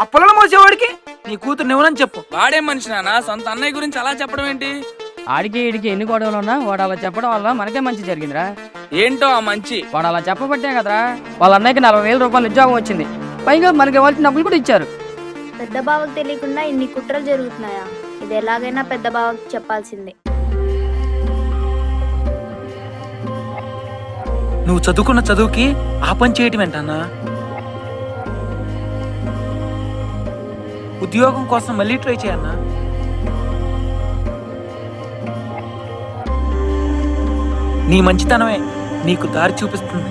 ఆ పొలం మోసేవాడికి? నీ కూతురు నివ్వనని చెప్పు. వాడే మనిషి నాన్న? సొంత అన్నయ్య గురించి అలా చెప్పడం ఏంటి? ఆడికి ఈడికి ఎన్ని గొడవలు ఉన్నా వాడు అలా చెప్పడం వల్ల మనకే మంచి జరిగిందిరా. ఏంటో ఆ మంచి? వాడు అలా చెప్పబట్టే కదరా వాళ్ళ అన్నయ్యకి నలభై వేల రూపాయలు ఉద్యోగం వచ్చింది. పైగా మనకి ఇవ్వాల్సిన డబ్బులు కూడా ఇచ్చారు. పెద్ద బావకు తెలియకుండా ఇన్ని కుట్రలు జరుగుతున్నాయా? ఇది ఎలాగైనా పెద్ద బావకి చెప్పాల్సిందే. నువ్వు చదువుకున్న చదువుకి ఆ పని చేయటం ఏంటన్నా ఉద్యోగం కోసం మళ్ళీ ట్రై చేయన్నా? నీ మంచితనమే నీకు దారి చూపిస్తుంది.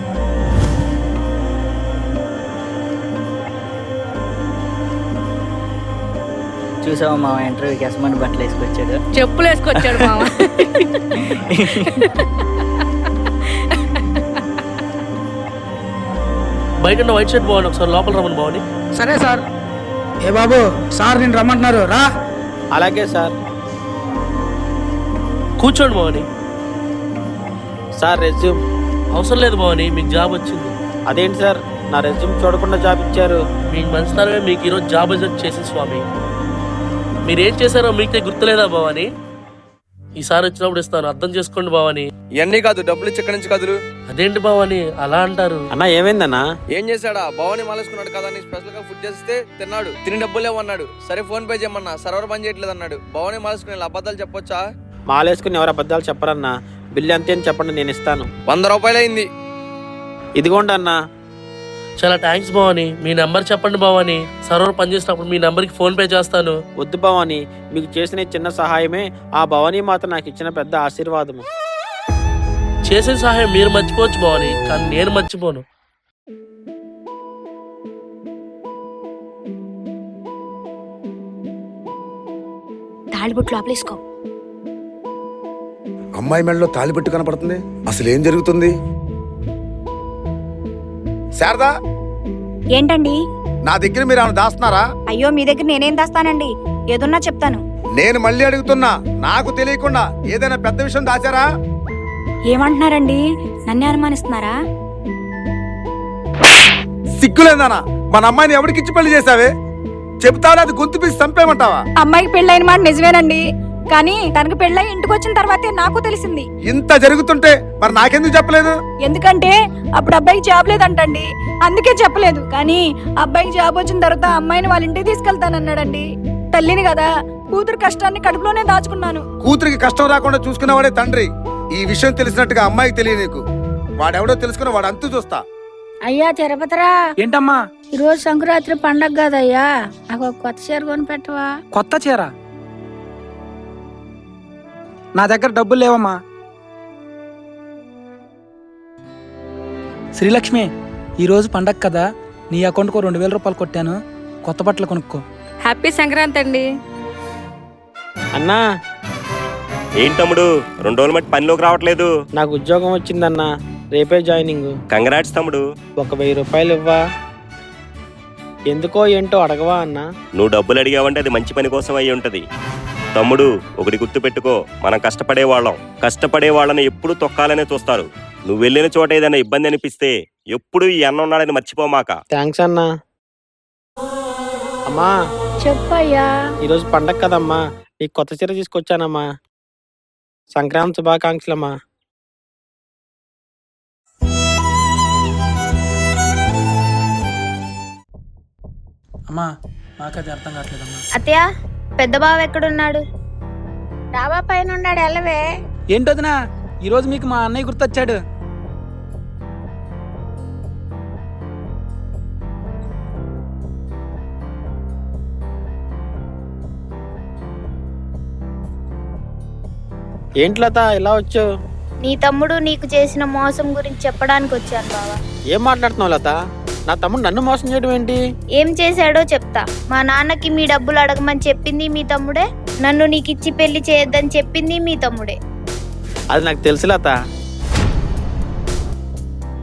చూసావా మా ఇంటర్వ్యూకి ఎస్మని బట్టలు వేసుకొచ్చాడు? చెప్పులు వేసుకొచ్చాడు మామ బయట ఉన్న వైట్ షర్ట్ బాగుంది ఒకసారి లోపల రమ్మని బాగుంది సరే సార్. ఏ బాబు సార్ నేను రమ్మంటున్నారు రా. అలాగే సార్. కూర్చోండి బాగుని సార్ రెజ్యూమ్. అవసరం లేదు బాగుని మీకు జాబ్ వచ్చింది. అదేంటి సార్? నా రెజ్యూమ్ చూడకుండా జాబ్ ఇచ్చారు. మీ మంచితనమే మీకు ఈరోజు జాబ్ రిజెక్ట్ చేసింది స్వామి. మీరేం చేశారో మీకే గుర్తులేదా భవాని? ఈసారి వచ్చినప్పుడు ఇస్తాను అర్థం చేసుకోండి భవాని. ఇవన్నీ కాదు డబ్బులు ఇచ్చి ఎక్కడి నుంచి కదులు? అదేంటి భవాని అలా అంటారు. అన్న ఏమైందన్నా? ఏం చేశాడా? భవాని మాలేసుకున్నాడు కదా అని స్పెషల్గా ఫుడ్ చేస్తే తిన్నాడు. తిని డబ్బులే అన్నాడు. సరే ఫోన్ పే చేయమన్నా. సర్వర్ పని చేయట్లేదు అన్నాడు. భవాని మాలేసుకుని అబద్ధాలు చెప్పొచ్చా? మాలేసుకుని ఎవరు అబద్ధాలు చెప్పరన్నా? బిల్లు అంతే అని చెప్పండి నేను ఇస్తాను. వంద రూపాయలు అయింది. ఇదిగోండి అన్నా. చాలా థ్యాంక్స్ భవాని. మీ నెంబర్ చెప్పండి భవాని. సర్వర్ పనిచేసినప్పుడు మీ నెంబర్కి ఫోన్ పే చేస్తాను. వద్దు భవాని. మీకు చేసిన చిన్న సహాయమే ఆ భవానీ మాత నాకు ఇచ్చిన పెద్ద ఆశీర్వాదము. చేసిన సహాయం మీరు మర్చిపోవచ్చు భవాని కానీ నేను మర్చిపోను. ఆపలేసుకో అమ్మాయి మెడలో తాలిబెట్టు కనపడుతుంది? అసలు ఏం జరుగుతుంది? శారదా! ఏంటండి? నా దగ్గర మీరు ఏమైనా దాస్తున్నారా? అయ్యో మీ దగ్గర నేనేం దాస్తానండి? ఏదున్నా చెప్తాను. నేను మళ్ళీ అడుగుతున్నా నాకు తెలియకుండా ఏదైనా పెద్ద విషయం దాచారా? ఏమంటున్నారండి? నన్నే అనుమానిస్తున్నారా? సిగ్గులేదానా మన అమ్మాయిని ఎవరికిచ్చి పెళ్ళి చేసావే చెప్తావా అది గొంతు పీసి చంపేమంటావా అమ్మాయికి పెళ్ళైన మాట నిజమేనండి. కానీ తనకు పెళ్ళై ఇంటికి వచ్చిన తర్వాతే నాకు తెలిసింది. ఇంత జరుగుతుంటే మరి నాకెందుకు చెప్పలేదు? ఎందుకంటే అప్పుడు అబ్బాయికి జాబ్ లేదంటండి. అందుకే చెప్పలేదు. కానీ అబ్బాయికి జాబ్ వచ్చిన తర్వాత అమ్మాయిని వాళ్ళ ఇంటికి తీసుకెళ్తానన్నాడండి. తల్లిని కదా కూతురు కష్టాన్ని కడుపులోనే దాచుకున్నాను. కూతురికి కష్టం రాకుండా చూసుకునేవాడే తండ్రి. ఈ విషయం తెలిసినట్టుగా అమ్మాయికి తెలియ నీకు. వాడెవడో తెలుసుకుని వాడు అంతు చూస్తా. అయ్యా తిరుపతిరా ఏంటమ్మా? ఈ రోజు సంక్రాంతి పండగ కదయ్యా. నాకు ఒక కొత్త చీర కొని పెట్టవా కొత్త చీర? నా దగ్గర డబ్బులు లేవమ్మా. శ్రీలక్ష్మి ఈరోజు పండగ కదా. నీ అకౌంట్కు రెండు వేల రూపాయలు కొట్టాను. కొత్త బట్టలు కొనుక్కో. హ్యాపీ సంక్రాంతి అండి. అన్నా ఏం తమ్ముడు రెండు రోజులు మట్టి పనిలోకి రావట్లేదు. నాకు ఉద్యోగం వచ్చిందన్నా రేపే జాయినింగ్ కంగ్రాట్స్ తమ్ముడు. ఒక వెయ్యి రూపాయలు ఇవ్వా? ఎందుకో ఏంటో అడగవా అన్నా? నువ్వు డబ్బులు అడిగావంటే అది మంచి పని కోసం అయి ఉంటది. తమ్ముడు ఒకటి గుర్తు పెట్టుకో. మనం కష్టపడే వాళ్ళం. కష్టపడే వాళ్ళని ఎప్పుడు తొక్కాలనే చూస్తారు. నువ్వు వెళ్ళిన చోట ఏదైనా ఇబ్బంది అనిపిస్తే ఎప్పుడు ఈ అన్న ఉన్నాడని మర్చిపోమాక. థ్యాంక్స్ అన్నా. అమ్మా చెప్పయ్యా. ఈరోజు పండగ కదమ్మా. నీకు కొత్త చీర తీసుకొచ్చానమ్మా. సంక్రాంతి శుభాకాంక్షలమ్మా. అమ్మా నాకది అర్థం కావట్లేదమ్మా. అత్తయ్య పెద్ద బావ ఎక్కడున్నాడు? డాబా పైన ఉన్నాడు ఎల్లవే. ఏంటోదినా? ఈరోజు మీకు మా అన్నయ్య గుర్తొచ్చాడు. ఏంటి లత ఇలా వచ్చావు? నీ తమ్ముడు నీకు చేసిన మోసం గురించి చెప్పడానికి వచ్చాను బావా. ఏం మాట్లాడుతున్నావు లత? నా తమ్ముడు నన్ను మోసం చేయడం ఏంటి? ఏం చేశాడో చెప్తా. మా నాన్నకి మీ డబ్బులు అడగమని చెప్పింది మీ తమ్ముడే నన్ను నీకు ఇచ్చి పెళ్ళి చేయొద్దని చెప్పింది మీ తమ్ముడే. అది నాకు తెలుసు లత.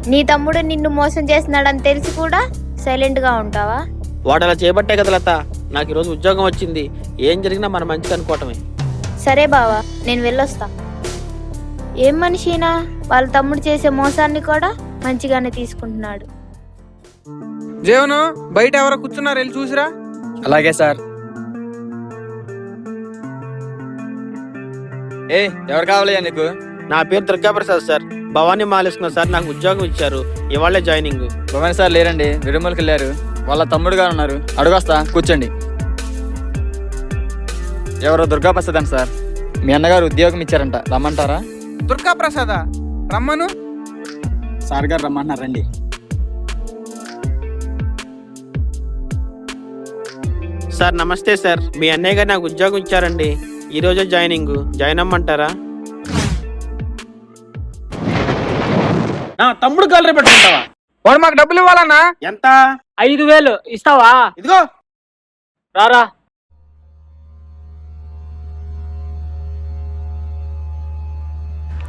నీ తమ్ముడు నిన్ను మోసం చేస్తున్నాడని తెలిసి కూడా సైలెంట్గా ఉంటావా? వాడు అలా చేయబట్టే కదా లత. నాకు ఈరోజు ఉద్యోగం వచ్చింది. ఏం జరిగినా మన మంచిది అనుకోవటమే సరే బావా నేను వెళ్ళొస్తా. ఏం మనిషినా వాళ్ళ తమ్ముడు చేసే మోసాన్ని కూడా మంచిగానే తీసుకుంటున్నాడు. జీవను బయట ఎవరో కూర్చున్నారు వెళ్ళి చూసిరా. అలాగే సార్. ఏ ఎవరు కావాలయ్యా నీకు? నా పేరు దుర్గా ప్రసాద్ సార్. భవానీ మాలేసుకున్న సార్ నాకు ఉద్యోగం ఇచ్చారు. ఇవాళే జాయినింగ్. భువన్ సార్ లేరండి విడుమలకి వెళ్ళారు. వాళ్ళ తమ్ముడుగా ఉన్నారు. అడుగొస్తా కూర్చోండి. ఎవరో దుర్గా ప్రసాద్ అని సార్. మీ అన్నగారు ఉద్యోగం ఇచ్చారంట. రమ్మంటారా? దుర్గా ప్రసాద రమ్మను. సార్ గారు రమ్మంటున్నారు రండి. సార్ నమస్తే సార్. మీ అన్నయ్య గారు నాకు ఉద్యోగం ఇచ్చారండి. ఈ రోజే జాయినింగ్. జాయిన్ అమ్మంటారా నా తమ్ముడు గలరీ పెట్టుకుంటావా? వాడు మాకు డబ్బులు ఇవ్వాలన్నా. ఎంత? ఐదు వేలు. ఇస్తావా? ఇదిగో. రారా.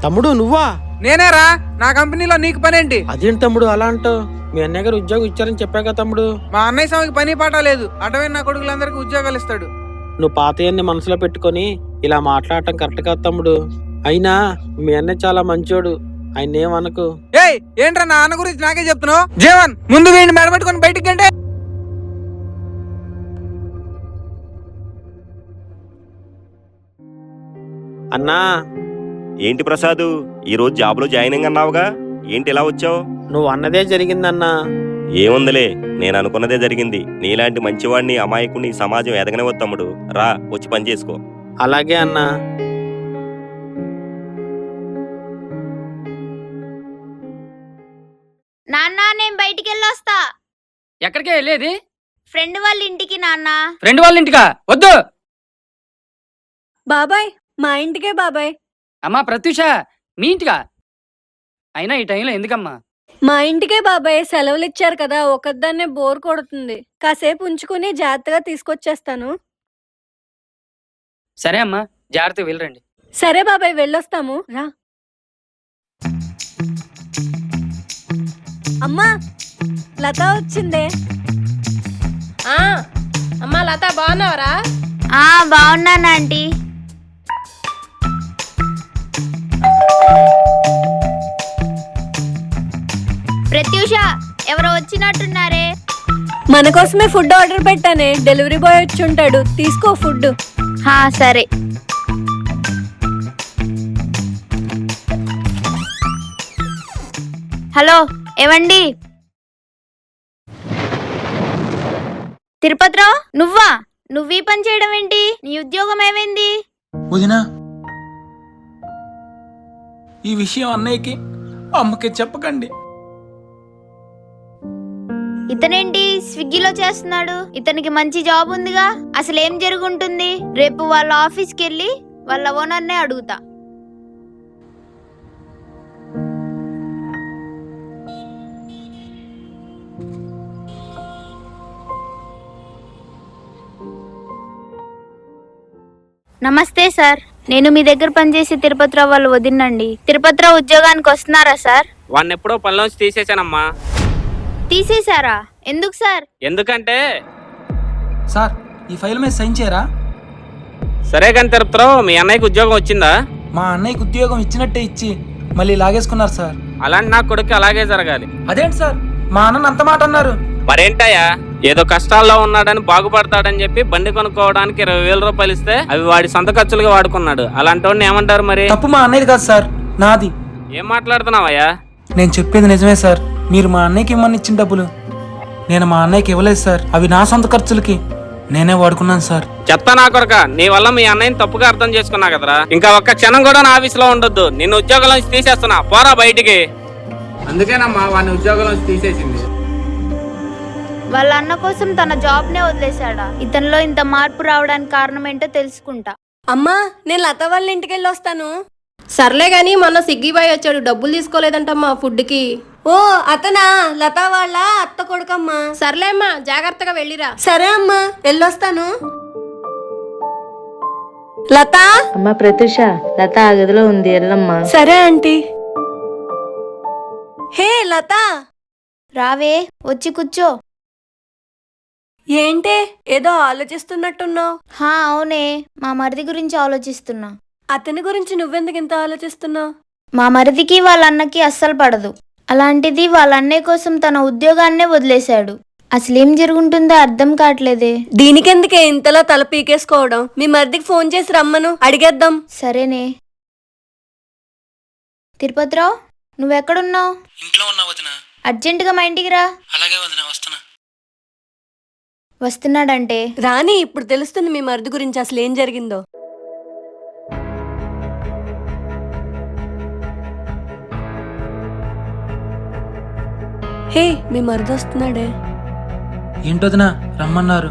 తమ్ముడు నువ్వా? నేనేరా? నా కంపెనీలో నీకు పనేంటి? అదేంటి తమ్ముడు అలా అంటావు? మీ అన్నయ్య గారు ఉద్యోగం ఇచ్చారని చెప్పాక తమ్ముడు. మా అన్నయ్య స్వామికి పని పాట లేదు. అటవే నా కొడుకులందరికీ ఉద్యోగాలు ఇస్తాడు. నువ్వు పాతయన్ని మనసులో పెట్టుకొని ఇలా మాట్లాడటం కరెక్ట్ కాదు తమ్ముడు. అయినా మీ అన్నయ్య చాలా మంచోడు. ఆయన ఏమనకు? ఏయ్ ఏంట్రా నా అన్న గురించి నాకే చెప్తున్నావు? జీవన్ ముందు వీడిని మెడబెట్టుకొని బయటికి అంటే అన్నా ఏంటి ప్రసాదు ఈ రోజు జాబ్లో జాయినింగ్ అన్నావుగా? ఏంటి ఇలా వచ్చావు? నువ్వు అన్నదే జరిగిందన్నా. ఏముందిలే నేను అనుకున్నదే జరిగింది. నీలాంటి మంచివాడిని అమాయకుడిని ఈ సమాజం ఎదగనివ్వదు తమ్ముడు. రా వచ్చి పని చేసుకో. అలాగే అన్నా. నాన్న నేను బయటికి వెళ్ళొస్తా ఎక్కడికే వెళ్ళేది? ఫ్రెండ్ వాళ్ళ ఇంటికి నాన్న. ఫ్రెండ్ వాళ్ళ ఇంటికా? వద్దు! బాబాయ్ మా ఇంటికే బాబాయ్. అమ్మా ప్రత్యూష మీ ఇంటికా? అయినా ఈ టైంలో ఎందుకమ్మా? మా ఇంటికే బాబాయ్ సెలవులు ఇచ్చారు కదా ఒకదాన్నే బోర్ కొడుతుంది. కాసేపు ఉంచుకుని జాగ్రత్తగా తీసుకొచ్చేస్తాను. సరే అమ్మా జాగ్రత్తగా వెళ్ళరండి. సరే బాబాయ్ వెళ్ళొస్తాము. రా. అమ్మా లత వచ్చిందే. అమ్మా లత బాగున్నావరా? ఆ బాగున్నాను ఆంటీ. ప్రత్యూష ఎవరో వచ్చినట్టున్నారే? మన కోసమే ఫుడ్ ఆర్డర్ పెట్టానే డెలివరీ బాయ్ వచ్చి ఉంటాడు. తీసుకో ఫుడ్ హా సరే. హలో ఏవండి తిరుపతిరావు నువ్వా? నువ్వీ పని చేయడం ఏంటి? నీ ఉద్యోగం ఏమైంది? వదినా ఈ విషయం అన్నయ్యకి అమ్మకి చెప్పకండి. ఇతనేంటి స్విగ్గీలో చేస్తున్నాడు? ఇతనికి మంచి జాబ్ ఉందిగా? అసలు ఏం జరుగుంటుంది? రేపు వాళ్ళ ఆఫీస్కి వెళ్ళి వాళ్ళ ఓనర్నే అడుగుతా. నమస్తే సార్. నేను మీ దగ్గర పనిచేసే తిరుపతిరావు వాళ్ళు వదినండి తిరుపతిరావు ఉద్యోగానికి వస్తున్నారా సార్? వాడిని ఎప్పుడో పనిలోంచి తీసేశానమ్మా. తీసేశారా? ఎందుకు సార్? ఎందుకంటే? సార్ ఈ ఫైల్ మీద సైన్ చేయరా? సరే కానీ తిరుపతిరావు మీ అన్నయ్యకి ఉద్యోగం వచ్చిందా? మా అన్నయ్యకి ఉద్యోగం ఇచ్చినట్టే ఇచ్చి మళ్ళీ లాగేసుకున్నారు సార్. అలాంటి నా కొడుకు అలాగే జరగాలి. అదేంటి సార్? మా అన్న అంత మాట అన్నారు. మరేంటయ్యా? ఏదో కష్టాల్లో ఉన్నాడని బాగుపడతాడని చెప్పి బండి కొనుక్కోవడానికి ఇరవై వేల రూపాయలు ఇస్తే అవి వాడి సొంత ఖర్చులుగా వాడుకున్నాడు. అలాంటి వాడిని ఏమంటారు మరి? తప్పు మా అన్నయ్యది కాదు సార్ నాది. ఏం మాట్లాడుతున్నావయ్యా? నేను చెప్పేది నిజమే సార్. మీరు మా అన్నయ్యకి ఇమ్మని ఇచ్చిన డబ్బులు? నేను మా అన్నయ్యకి ఇవ్వలేదు సార్. అవి నా సొంత ఖర్చులకి. నేనే వాడుకున్నాను సార్. చెత్త నా కొరక. నీ వల్ల మీ అన్నయ్యని తప్పుగా అర్థం చేసుకున్నా కదరా. ఇంకా ఒక్క క్షణం కూడా నా ఆఫీసులో ఉండొద్దు. నిన్ను ఉద్యోగం నుంచి తీసేస్తున్నా. పోరా బయటికి. అందుకేనమ్మా వాడిని ఉద్యోగం తీసేసింది. వాళ్ళ అన్న కోసం తన జాబ్ నే వదిలేశాడా? ఇతనిలో ఇంత మార్పు రావడానికి కారణం ఏంటో తెలుసుకుంటా. అమ్మా నేను లత వాళ్ళ ఇంటికి వెళ్ళి వస్తాను. సర్లే గాని మొన్న సిగ్గి బాయ్ వచ్చాడు డబ్బులు తీసుకోలేదంటమ్మా ఫుడ్కి ఓ అతనా? లత వాళ్ళ అత్త కొడుకమ్మా? సర్లే అమ్మా జాగ్రత్తగా వెళ్ళిరా. సరే అమ్మా వెళ్ళొస్తాను. లత? అమ్మా ప్రత్యూష లత ఆ గదిలో ఉంది ఎల్లమ్మా సరే ఆంటీ. హే లత! రావే వచ్చి కూర్చో. ఏంటే ఏదో ఆలోచిస్తున్నట్టున్నావు? హా అవునే మా మరిది గురించి ఆలోచిస్తున్నా. అతని గురించి నువ్వెందుకు ఇంత ఆలోచిస్తున్నావు మా మరిదికి వాళ్ళ అన్నకి అస్సలు పడదు. అలాంటిది వాళ్ళ అన్నయ్య కోసం తన ఉద్యోగాన్నే వదిలేశాడు. అసలు ఏం జరుగుంటుందో అర్థం కావట్లేదే. దీనికెందుకే ఇంతలా తల పీకేసుకోవడం? మీ మరిదికి ఫోన్ చేసి రమ్మను అడిగేద్దాం. సరేనే. తిరుపతిరావు నువ్వెక్కడున్నావు? ఇంట్లో ఉన్నా వదిన. అర్జెంటుగా మా ఇంటికి రా. అలాగే వదిన వస్తున్నా. వస్తున్నాడంటే. రాని ఇప్పుడు తెలుస్తుంది మీ మరిది గురించి అసలు ఏం జరిగిందో. హే మీ మరిది వస్తున్నాడే. ఏంటొదినా రమ్మన్నారు.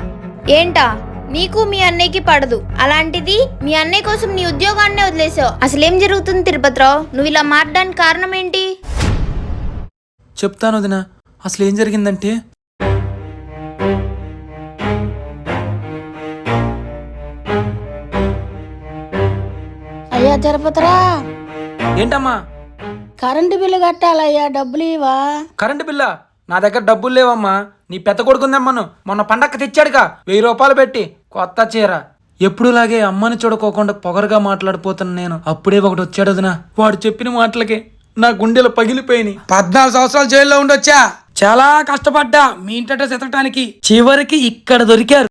ఏంటా? నీకు మీ అన్నయ్యకి పడదు. అలాంటిది మీ అన్నయ్య కోసం నీ ఉద్యోగాన్నే వదిలేసావు. అసలు ఏం జరుగుతుంది తిరుపతిరావు? నువ్వు ఇలా మారడానికి కారణం ఏంటి చెప్తాను వదిన అసలు ఏం జరిగిందంటే? అయ్యా తిరుపతిరా? ఏంటమ్మా? కరెంటు బిల్లు కట్టాలయ్యా డబ్బులు ఇవా కరెంటు బిల్లా? నా దగ్గర డబ్బులు లేవమ్మా. నీ పెద్ద కొడుకుందమ్మను మొన్న పండక్కి తెచ్చాడుగా. వెయ్యి రూపాయలు పెట్టి. కొత్త చీర. ఎప్పుడులాగే అమ్మని చూడకోకుండా పొగరుగా మాట్లాడిపోతున్న నేను అప్పుడే ఒకటి వచ్చాడు వదినా. వాడు చెప్పిన మాటలకి నా గుండెలు పగిలిపోయినాయి. పద్నాలుగు సంవత్సరాలు జైల్లో ఉండొచ్చా? చాలా కష్టపడ్డా. మీ ఇంటట ఎతకటానికి చివరికి ఇక్కడ దొరికారు.